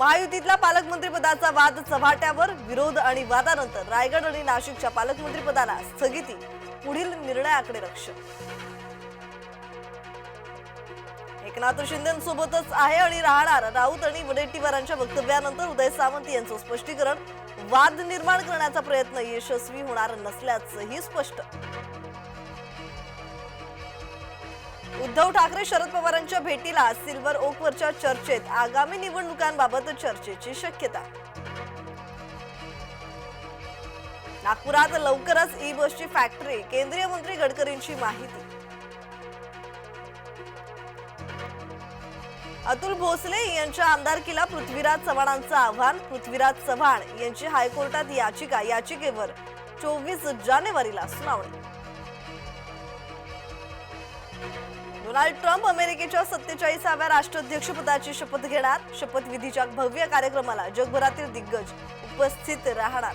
महायुतीतला पालकमंत्रीपदाचा वाद चव्हाट्यावर विरोध आणि वादानंतर रायगड आणि नाशिकच्या पालकमंत्रीपदाला स्थगिती पुढील निर्णयाकडे लक्ष. एकनाथ शिंदेसोबतच आहे आणि राहणार राऊत आणि वडेट्टीवारांच्या वक्तव्यानंतर उदय सावंत यांचं स्पष्टीकरण. वाद निर्माण करण्याचा प्रयत्न यशस्वी होणार नसल्याचंही स्पष्ट. उद्धव ठाकरे शरद पवारांच्या भेटीला सिल्वर ओकवरच्या चर्चेत आगामी निवडणुकांबाबत चर्चेची शक्यता. नागपुरात लवकरच ई बसची फॅक्टरी केंद्रीय मंत्री गडकरींची माहिती. अतुल भोसले यांच्या आमदारकीला पृथ्वीराज चव्हाणांचं आव्हान पृथ्वीराज चव्हाण यांची हायकोर्टात याचिका याचिकेवर चोवीस जानेवारीला सुनावणी. डोनाल्ड ट्रम्प अमेरिकेच्या सत्तेचाळीसाव्या राष्ट्राध्यक्षपदाची शपथ घेणार. शपथविधीच्या भव्य कार्यक्रमाला जगभरातील दिग्गज उपस्थित राहणार.